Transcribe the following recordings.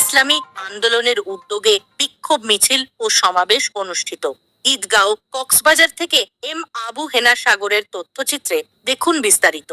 ইসলামী আন্দোলনের উদ্যোগে বিক্ষোভ মিছিল ও সমাবেশ অনুষ্ঠিত। ঈদগাঁও কক্সবাজার থেকে এম আবু হেনা সাগরের তথ্যচিত্রে দেখুন বিস্তারিত।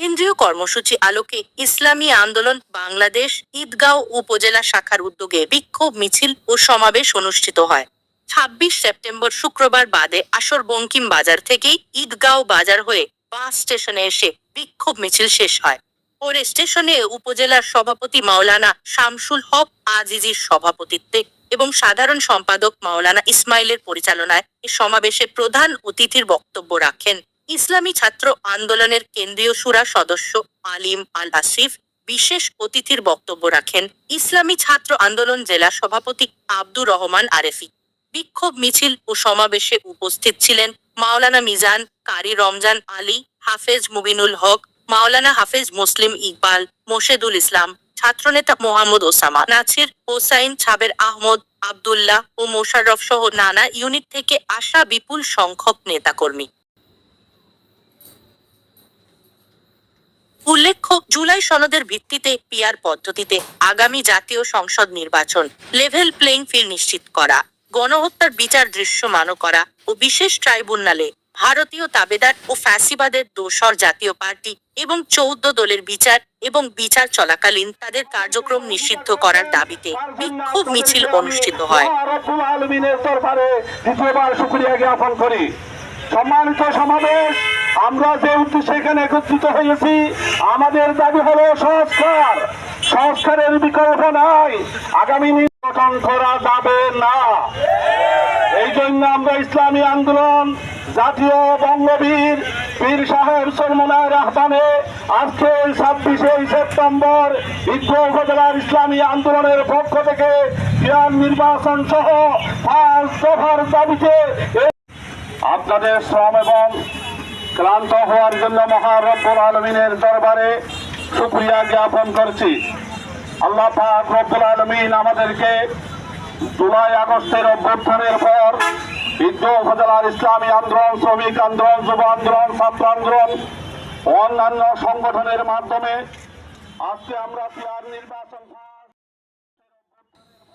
কেন্দ্রীয় কর্মসূচি আলোকে ইসলামী আন্দোলন বাংলাদেশ ঈদগাঁও উপজেলা শাখার উদ্যোগে বিক্ষোভ মিছিল ও সমাবেশ অনুষ্ঠিত হয়। ছাব্বিশ সেপ্টেম্বর শুক্রবার বাদে আসর বঙ্কিম বাজার থেকেই ঈদগাঁও বাজার হয়ে বাস স্টেশনে এসে বিক্ষোভ মিছিল শেষ হয়। পরে স্টেশনে উপজেলার সভাপতি মাওলানা শামসুল হক আজিজির সভাপতিত্বে এবং সাধারণ সম্পাদক মাওলানা ইসমাইলের পরিচালনায় এ সমাবেশে প্রধান অতিথির বক্তব্য রাখেন। ইসলামী ছাত্র আন্দোলনের কেন্দ্রীয় সুরা সদস্য আলিম আল আসিফ বিশেষ অতিথির বক্তব্য রাখেন ইসলামী ছাত্র আন্দোলন জেলা সভাপতি আব্দুর রহমান আরেফি। বিক্ষোভ মিছিল ও সমাবেশে উপস্থিত ছিলেন মাওলানা মিজান কারি রমজান আলী, হাফেজ মুবিনুল হক মাওলানা হাফেজ মুসলিম ইকবাল মোশেদুল ইসলাম, ছাত্রনেতা মোহাম্মদ ওসামা, নাছির হোসাইন ছাবের আহমদ আব্দুল্লাহ ও মোশাররফ সহ নানা ইউনিট থেকে আসা বিপুল সংখ্যক নেতাকর্মী। উল্লেখ্য, জুলাই সনদের ভিত্তিতে পিয়ার পদ্ধতিতে আগামী জাতীয় সংসদ নির্বাচন লেভেল প্লেইং ফিল্ড নিশ্চিত করা, গণহত্যার বিচার দৃশ্যমানও করা ও বিশেষ ট্রাইব্যুনালে ভারতীয় তাবেদার ও ফ্যাসিবাদের দোসর জাতীয় পার্টি এবং চৌদ্দ দলের বিচার এবং বিচার চলাকালীন তাদের কার্যক্রম নিষিদ্ধ করার দাবিতে বিক্ষোভ মিছিল অনুষ্ঠিত হয়। সম্মানিত সমাবেশ, আমরা যে উদ্দেশ্যে এখানে একত্রিত হয়েছি, আমাদের দাবি হলো সংস্কার। সংস্কারের বিকল্প নাই। আগামী নির্বাচন করা যাবে না। জন্য আমরা ইসলামী আন্দোলন, জাতীয় বঙ্গবীর, পীর সাহেব সরমনায়ের আহ্বানে আজকে ছাব্বিশে সেপ্টেম্বর ইদ্রো উপজেলার ইসলামী আন্দোলনের পক্ষ থেকে বিহার নির্বাচন সহ পাঁচ দফার দাবিতে আপনাদের শ্রম এবং ক্লান্ত হওয়ার জন্য মহারব্বুল আলমিনের দরবারে শুক্রিয়া জ্ঞাপন করছি। আল্লাহ পাক রব্বুল আলমিন আমাদেরকে জুলাই আগস্টের অভ্যুত্থানের পর বিদ্যুৎ উপজেলার ইসলামী আন্দোলন শ্রমিক আন্দোলন যুব আন্দোলন ছাত্র আন্দোলন অন্যান্য সংগঠনের মাধ্যমে আজকে আমরা পিয়ার নির্বাচন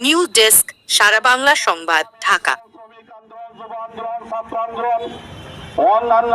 নিউজ ডেস্ক সারা বাংলা সংবাদ ঢাকা। শ্রমিক আন্দোলন যুব আন্দোলন ছাত্র আন্দোলন অন্যান্য